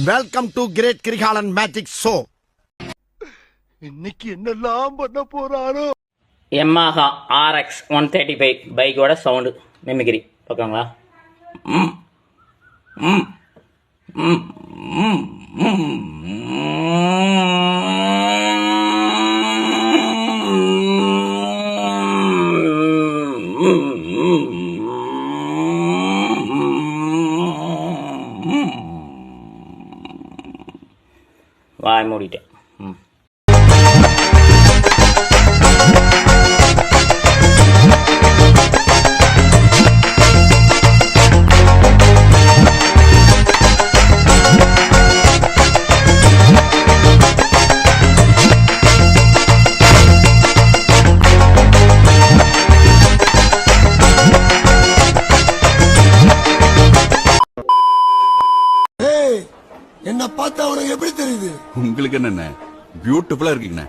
Welcome to great Kirikalan magic show இன்னைக்கு என்னெல்லாம் பண்ண போறாரோ? Yamaha RX one thirty five பைக்கோட சவுண்டு. மிமிக்ரி. பார்க்கங்களா ம். பார்த்தா உனக்கு எப்படி தெரியுது? உங்களுக்கு என்னண்ணே? பியூட்டிஃபுல்லா இருக்கீங்கண்ணே.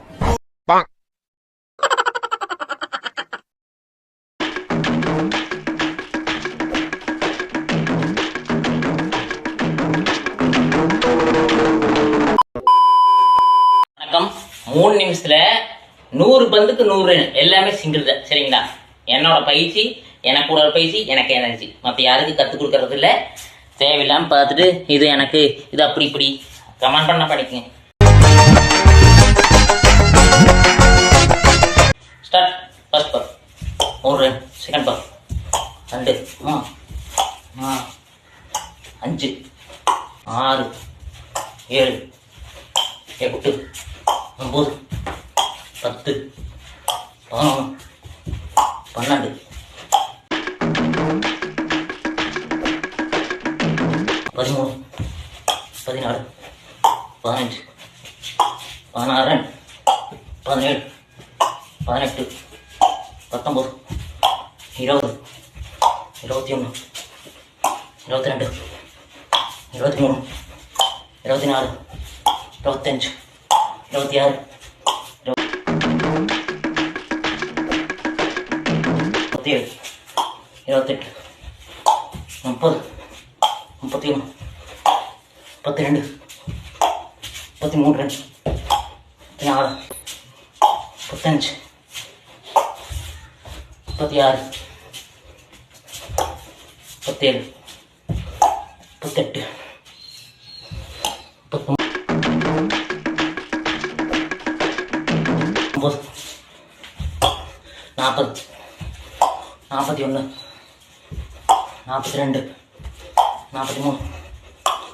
வணக்கம். மூணு நிமிஷத்துல நூறு பந்துக்கு நூறு எல்லாமே சிங்கிள் தான். சரிங்களா? என்னோட பயிற்சி எனக்கு கூட பயிற்சி எனக்கு எனர்ஜி மற்ற யாருக்கு கற்றுக் கொடுக்கறது இல்லை தேவையில்லாம பார்த்துட்டு இது எனக்கு இது அப்படி இப்படி. கமெண்ட் பண்ண படிக்குங்க ஸ்டார்ட் ஃபர்ஸ்ட் பர் ஒரு செகண்ட் பர் ரெண்டு. ஆ அஞ்சு. ஆறு. ஏழு. எட்டு. ஒம்பது பத்து. பதினொன்று பன்னெண்டு. பதிமூணு. பதினாலு പതിനഞ്ച് പതിനാറ് പതിനേഴ് പതിനെട്ട് പത്തൊമ്പത് ഇരുപത് ഇരുപത്തിയൊന്ന് ഇരുപത്തിരണ്ട് ഇരുപത്തിമൂന്ന് ഇരുപത്തിനാല് ഇരുപത്തഞ്ച് ഇരുപത്തിയാറ് ഇരുപത്തിയേഴ് ഇരുപത്തെട്ട് മുപ്പത് മുപ്പത്തിയൊന്ന് മുപ്പത്തിരണ്ട് முப்பத்தி மூணு ரெண்டு முப்பத்தி நாலு முப்பத்தஞ்சு. முப்பத்தி ஆறு முப்பத்தேழு. முப்பத்தெட்டு. முப்பத்தொம்பது நாற்பது. நாற்பத்தி ஒன்று நாற்பத்தி ரெண்டு. நாற்பத்தி மூணு.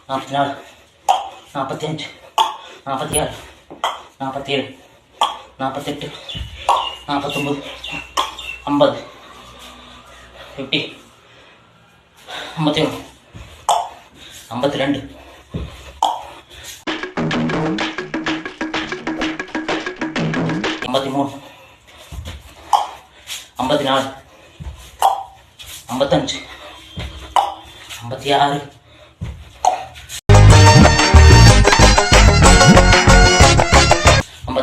நாற்பத்தி நாலு. நாற்பத்தி அஞ்சு நாற்பத்தி ஆறு நாற்பத்தி ஏழு நாற்பத்தெட்டு நாற்பத்தொம்பது ஐம்பது. ஃபிஃப்டி ஐம்பத்தி ஒன்று ஐம்பத்தி ரெண்டு ஐம்பத்தி மூணு ஐம்பத்தி நாலு ஐம்பத்தஞ்சு. ஐம்பத்தி ஆறு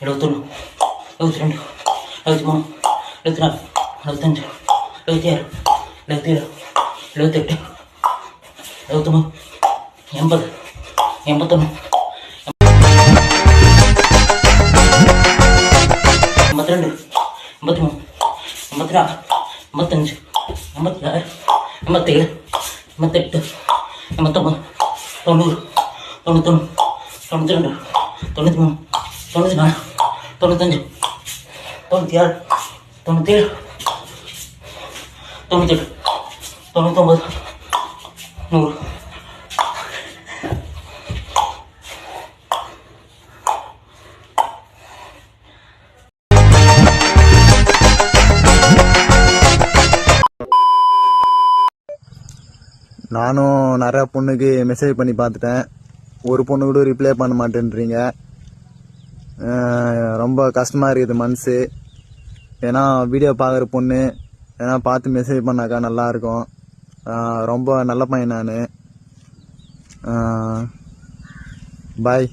எழுபத்தொன்று எழுபத்தி ரெண்டு எழுபத்தி மூணு எழுபத்தி நாலு எழுபத்தஞ்சு எழுபத்தி ஆறு எழுபத்தி ஏழு எழுபத்தெட்டு எழுபத்தொம்பது எண்பது எண்பத்தொன்று எண்பத்தி ரெண்டு எண்பத்தி மூணு எண்பத்தி நாலு எண்பத்தஞ்சு எண்பத்தி ஆறு எண்பத்தேழு எண்பத்தெட்டு எண்பத்தொம்பது தொண்ணூறு தொண்ணூத்தொன்று தொண்ணூற்றி ரெண்டு தொண்ணூற்றி மூணு தொண்ணூற்றி நாலு. தொண்ணூத்தஞ்சு. தொண்ணூற்றி ஆறு. தொண்ணூற்றேழு தொண்ணூத்தெட்டு. தொண்ணூத்தொம்பது. நூறு. நானும் நிறையா பொண்ணுக்கு மெசேஜ் பண்ணி பார்த்துட்டேன். ஒரு பொண்ணு கூட ரிப்ளை பண்ண மாட்டேன்றீங்க. ரொம்ப கஷ்டமாக இருக்குது மனசு. ஏன்னா வீடியோ பார்க்குற பொண்ணு ஏன்னா பார்த்து மெசேஜ் பண்ணாக்கா நல்லாயிருக்கும். ரொம்ப நல்ல பையன் நான். பாய்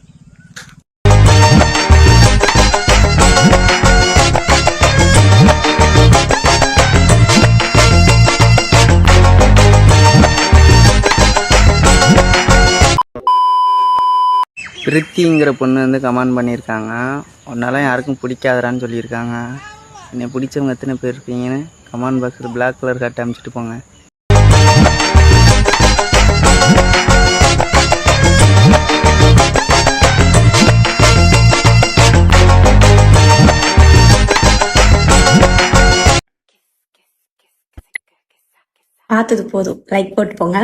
திருப்திங்கிற பொண்ணு வந்து கமெண்ட் பண்ணியிருக்காங்க. உன்னால யாருக்கும் பிடிக்காதடான்னு சொல்லியிருக்காங்க. என்னை பிடிச்சவங்க எத்தனை பேர் இருக்கீங்கன்னு கமெண்ட் பாக்ஸில் பிளாக் கலர் கட்ட அமைச்சிட்டு போங்க. பார்த்தது போதும். லைக் போட்டு போங்க